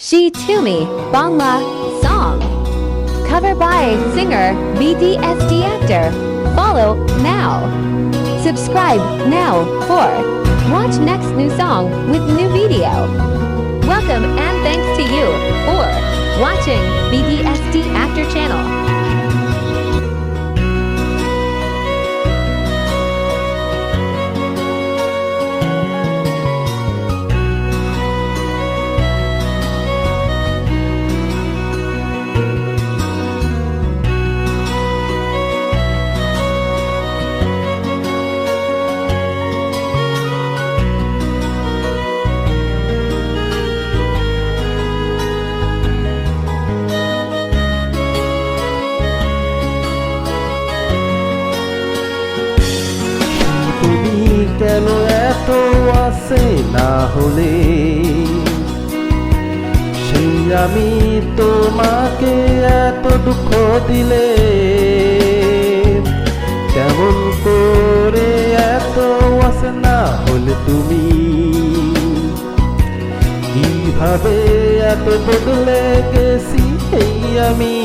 She To Me Bangla song. Cover by singer BDSD actor. Follow now. Subscribe now for watch next new song with new video. Welcome and thanks to you for watching BDSD actor channel. কেন এত আছে? না হলে সেই আমি তোমাকে এত দুঃখ দিলে কেমন করে এত আছে? না হলে তুমি কীভাবে এত বদলে গেছি? এই আমি,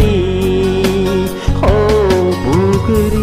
ও বুকরি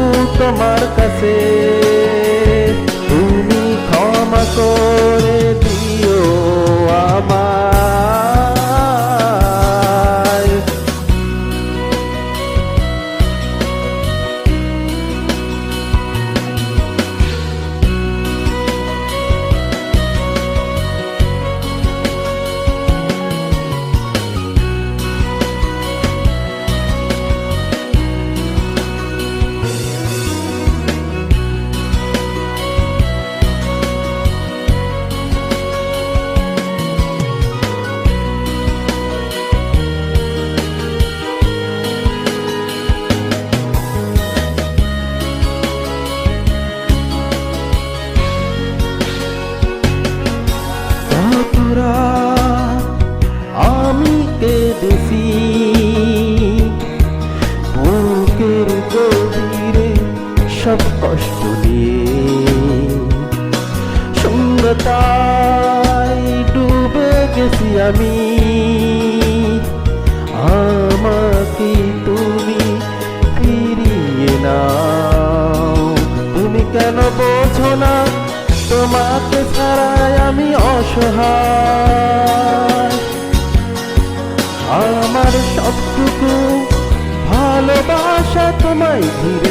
তোমার কাছে। আমি। আমাকে তুমি ফিরিয়ে নাও। তুমি কেন বোঝো না? তোমাকে ছাড়াই আমি অসহায়। আমার সবটুকু ভালোবাসা তোমায় ঘিরে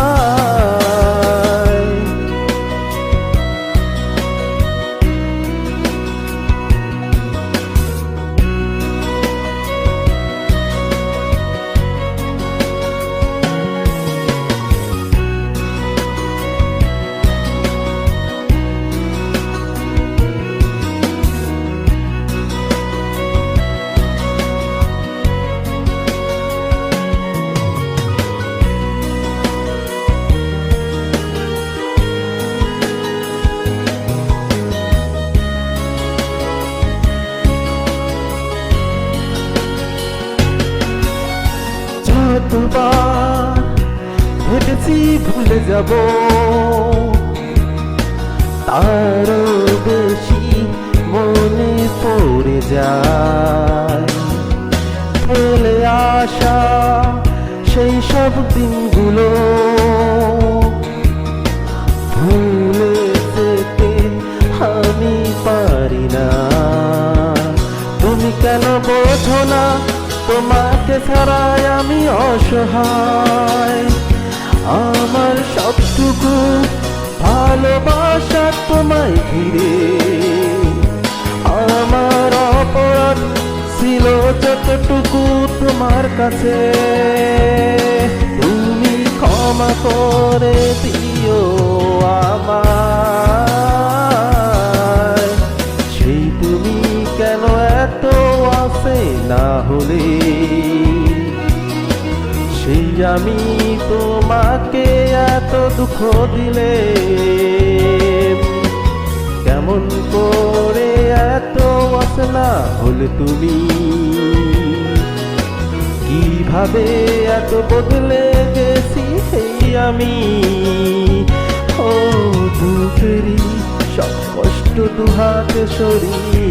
ভেবেছি ভুলে যাব। তারও বেশি মনে পড়ে যায়। ফেলে আসা সেই সব দিনগুলো। ভুলে যেতে আমি পারি না। তুমি কেন বোঝো না, তোমাকে ছাড়াই আমি অসহায়। আমার সবটুকু ভালোবাসা তোমায় ঘিরে। আমার অপরাধ ছিল যতটুকু তোমার কাছে। তুমি ক্ষমা করে দিও আমায়। সেই তুমি কেন এত আসে না হলে? সেই আমি তোমাকে এত দুঃখ দিলে। কেমন করে এত আসনা হলে তুমি? কীভাবে এত বদলে গেছি সেই আমি? ও দুঃখেরই সব কষ্ট দুহাতে সরিয়ে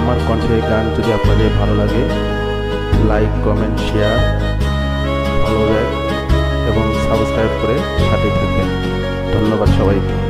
আমার কণ্ঠের গান যদি আপনাদের ভালো লাগে like comment share follow back এবং সাবস্ক্রাইব করে সাথে থাকবেন। ধন্যবাদ সবাইকে।